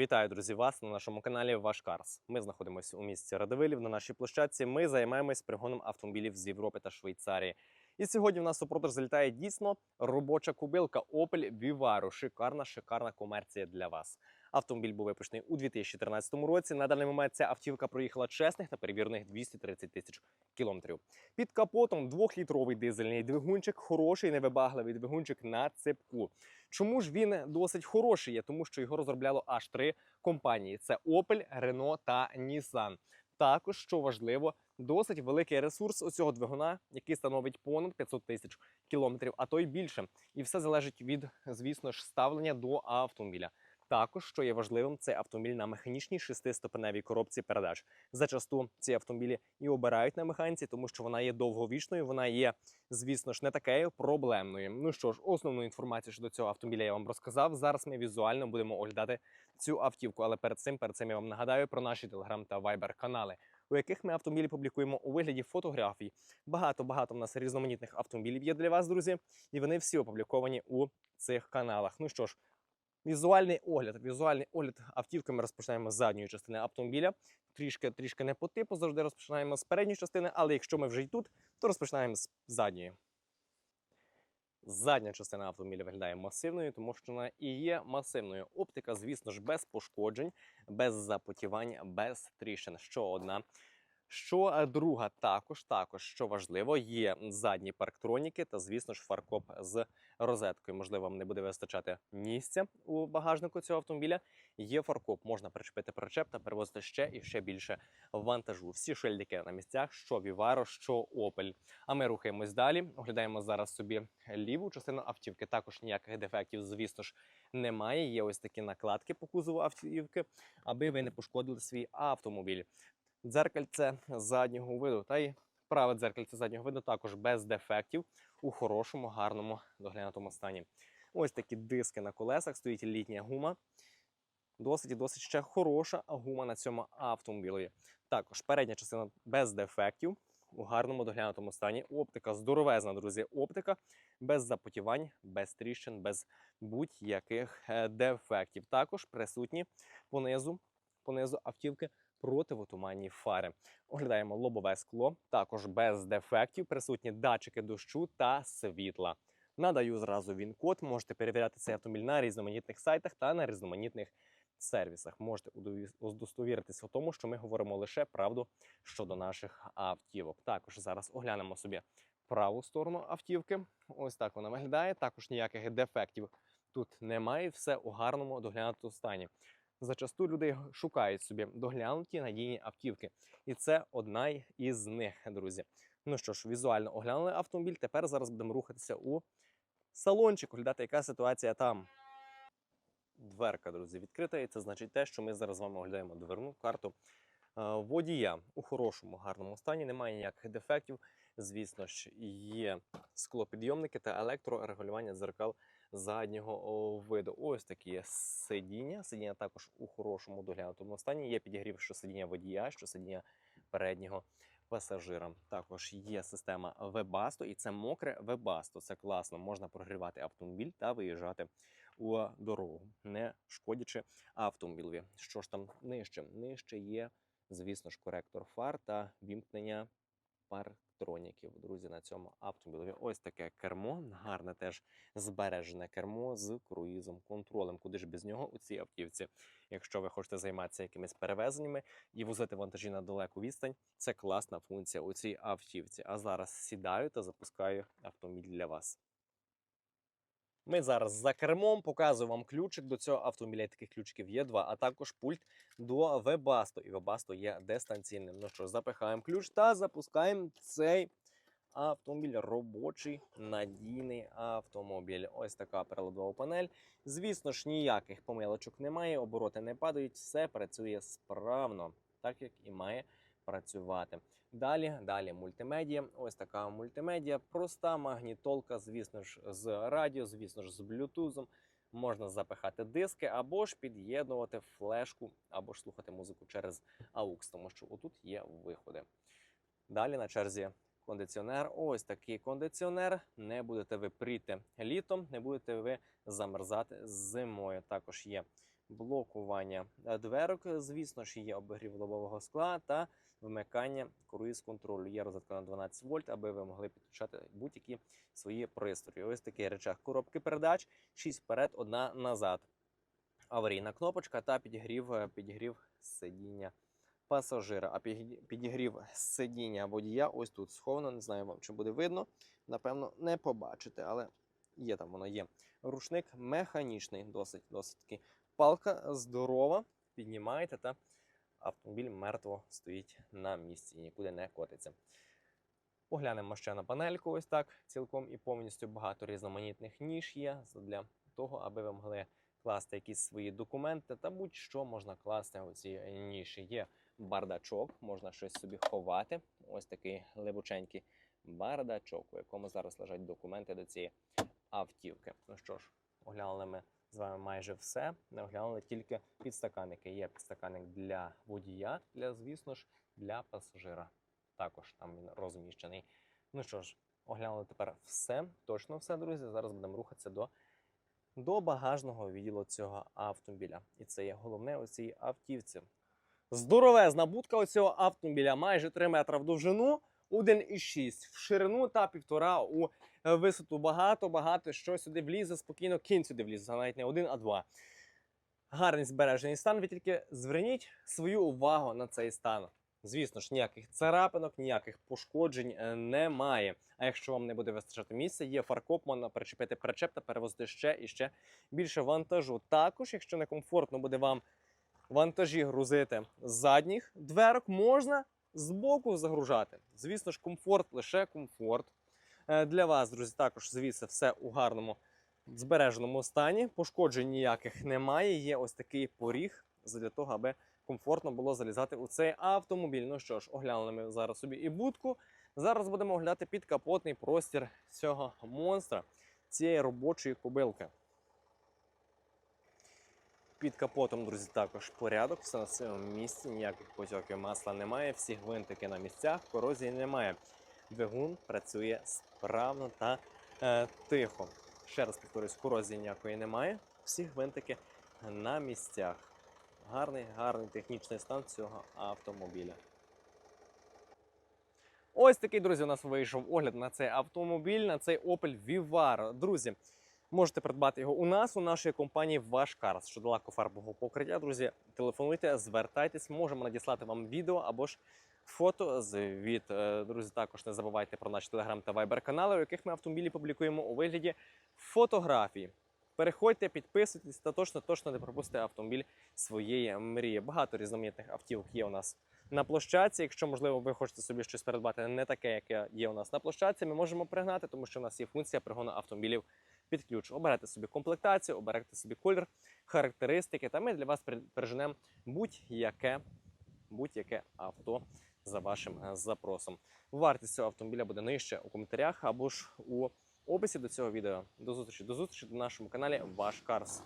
Вітаю, друзі, вас на нашому каналі Ваш Карс. Ми знаходимося у місті Радивилів на нашій площадці. Ми займаємось пригоном автомобілів з Європи та Швейцарії. І сьогодні в нас у продаж залітає дійсно робоча кубилка Opel Vivaro. Шикарна, шикарна комерція для вас. Автомобіль був випущений у 2013 році. На даний момент ця автівка проїхала чесних та перевірених 230 тисяч кілометрів. Під капотом двохлітровий дизельний двигунчик, хороший невибагливий двигунчик на цепку. Чому ж він досить хороший є? Тому що його розробляло аж три компанії: це Opel, Renault та Nissan. Також, що важливо, досить великий ресурс у цього двигуна, який становить понад 500 тисяч кілометрів, а то й більше. І все залежить від, звісно ж, ставлення до автомобіля. Також, що є важливим, це автомобіль на механічній шестиступеневій коробці передач. Зачасту ці автомобілі і обирають на механіці, тому що вона є довговічною, вона є, звісно ж, не такою проблемною. Ну що ж, основну інформацію щодо цього автомобіля я вам розказав. Зараз ми візуально будемо оглядати цю автівку. Але перед цим, перед цим я вам нагадаю про наші телеграм та вайбер канали, у яких ми автомобілі публікуємо у вигляді фотографій. Багато багато в нас різноманітних автомобілів є для вас, друзі, і вони всі опубліковані у цих каналах. Ну що ж. Візуальний огляд. Візуальний огляд автівки ми розпочинаємо з задньої частини автомобіля. Трішки трішки не по типу, завжди розпочинаємо з передньої частини, але якщо ми вже й тут, то розпочинаємо з задньої. Задня частина автомобіля виглядає масивною, тому що вона і є масивною. Оптика, звісно ж, без пошкоджень, без запотівань, без тріщин. Що одна. Що е, друга, також, також, що важливо, є задні парктроніки та, звісно ж, фаркоп з розеткою. Можливо, вам не буде вистачати місця у багажнику цього автомобіля. Є фаркоп, можна причепити причеп та перевозити ще і ще більше вантажу. Всі шильдики на місцях, що Vivaro, що Opel. А ми рухаємось далі. Оглядаємо зараз собі ліву частину автівки. Також ніяких дефектів, звісно ж, немає. Є ось такі накладки по кузову автівки, аби ви не пошкодили свій автомобіль. Дзеркальце заднього виду та й праве дзеркальце заднього виду також без дефектів у хорошому, гарному доглянутому стані. Ось такі диски на колесах, стоїть літня гума. Досить і досить ще хороша гума на цьому автомобілі. Також передня частина без дефектів у гарному доглянутому стані. Оптика здоровезна, друзі. Оптика без запотівань, без тріщин, без будь-яких е, дефектів. Також присутні понизу, понизу автівки противотуманні фари. Оглядаємо лобове скло, також без дефектів, присутні датчики дощу та світла. Надаю зразу він код. Можете перевіряти цей автомобіль на різноманітних сайтах та на різноманітних сервісах. Можете удостовіритися в тому, що ми говоримо лише правду щодо наших автівок. Також зараз оглянемо собі праву сторону автівки. Ось так вона виглядає. Також ніяких дефектів тут немає. Все у гарному доглянутому стані. Зачасту люди шукають собі доглянуті надійні автівки, і це одна із них, друзі. Ну що ж, візуально оглянули автомобіль. Тепер зараз будемо рухатися у салончик, оглядати, яка ситуація там. Дверка, друзі, відкрита, і це значить те, що ми зараз з вами оглядаємо дверну карту е, водія у хорошому, гарному стані. Немає ніяких дефектів. Звісно ж, є склопідйомники та електрорегулювання дзеркал заднього виду. Ось такі сидіння. Сидіння також у хорошому доглянутому стані. Є підігрів, що сидіння водія, що сидіння переднього пасажира. Також є система Webasto, і це мокре Webasto. Це класно. Можна прогрівати автомобіль та виїжджати у дорогу, не шкодячи автомобілеві. Що ж там нижче? Нижче є, звісно ж, коректор фар та вімкнення парктроніків. Друзі, на цьому автомобілі. Ось таке кермо, гарне теж збережене кермо з круїзом, контролем. Куди ж без нього у цій автівці? Якщо ви хочете займатися якимись перевезеннями і возити вантажі на далеку відстань, це класна функція у цій автівці. А зараз сідаю та запускаю автомобіль для вас. Ми зараз за кермом показую вам ключик до цього автомобіля. Таких ключиків є два, а також пульт до Webasto. І Webasto є дистанційним. Ну що, запихаємо ключ та запускаємо цей автомобіль. Робочий надійний автомобіль. Ось така приладова панель. Звісно ж, ніяких помилочок немає, обороти не падають, все працює справно, так як і має працювати. Далі, далі мультимедіа. Ось така мультимедіа, проста магнітолка, звісно ж, з радіо, звісно ж, з блютузом. Можна запихати диски або ж під'єднувати флешку, або ж слухати музику через AUX, тому що отут є виходи. Далі на черзі кондиціонер. Ось такий кондиціонер. Не будете ви пріти літом, не будете ви замерзати зимою. Також є блокування дверок, звісно ж, є обігрів лобового скла та вмикання круїз контролю. Є розетка на 12 вольт, аби ви могли підключати будь-які свої пристрої. Ось такий речах коробки передач, 6 вперед, одна назад. Аварійна кнопочка та підігрів, е, підігрів сидіння пасажира. А підігрів сидіння водія ось тут сховано. Не знаю вам, чи буде видно. Напевно, не побачите, але є там воно є. Рушник механічний, досить досить таки. Палка здорова. Піднімаєте та автомобіль мертво стоїть на місці і нікуди не котиться. Поглянемо ще на панельку, ось так цілком і повністю багато різноманітних ніж є для того, аби ви могли класти якісь свої документи та будь-що можна класти у ці ніші. Є бардачок, можна щось собі ховати. Ось такий глибоченький бардачок, у якому зараз лежать документи до цієї автівки. Ну що ж, оглянули ми з вами майже все. Не оглянули тільки підстаканники. Є підстаканник для водія, для, звісно ж, для пасажира. Також там він розміщений. Ну що ж, оглянули тепер все. Точно все, друзі. Зараз будемо рухатися до, до багажного відділу цього автомобіля. І це є головне у цій автівці. Здоровезна будка у цього автомобіля майже 3 метри в довжину, 1,6 в ширину та півтора у висоту. Багато, багато що сюди влізе, спокійно кінь сюди влізе, навіть не один, а два. Гарний збережений стан. Ви тільки зверніть свою увагу на цей стан. Звісно ж, ніяких царапинок, ніяких пошкоджень е, немає. А якщо вам не буде вистачати місця, є фаркоп, можна причепити причеп та перевозити ще і ще більше вантажу. Також, якщо не комфортно буде вам вантажі грузити з задніх дверок, можна з боку загружати. Звісно ж, комфорт лише комфорт. Е, Для вас, друзі, також звідси все у гарному збереженому стані. Пошкоджень ніяких немає. Є ось такий поріг для того, аби комфортно було залізати у цей автомобіль. Ну що ж, оглянули ми зараз собі і будку. Зараз будемо оглядати підкапотний простір цього монстра, цієї робочої кобилки. Під капотом, друзі, також порядок, все на своєму місці, ніяких потьоків масла немає, всі гвинтики на місцях, корозії немає. Двигун працює справно та е, тихо. Ще раз повторюсь, корозії ніякої немає. Всі гвинтики на місцях. Гарний, гарний технічний стан цього автомобіля. Ось такий, друзі, у нас вийшов огляд на цей автомобіль, на цей Opel Vivaro. Друзі, можете придбати його у нас, у нашій компанії Ваш Карс. Щодо лакофарбового покриття, друзі, телефонуйте, звертайтесь, можемо надіслати вам відео або ж фото звіт. Е, Друзі, також не забувайте про наші телеграм та вайбер канали, у яких ми автомобілі публікуємо у вигляді фотографій. Переходьте, підписуйтесь та точно точно не пропустите автомобіль своєї мрії. Багато різноманітних автівок є у нас на площадці. Якщо, можливо, ви хочете собі щось придбати не таке, яке є у нас на площадці, ми можемо пригнати, тому що у нас є функція пригону автомобілів під ключ. Оберете собі комплектацію, оберете собі колір, характеристики, та ми для вас при- переженемо будь-яке будь-яке авто за вашим е, запросом. Вартість цього автомобіля буде нижче у коментарях або ж у описі до цього відео. До зустрічі, до зустрічі на нашому каналі Ваш Карс.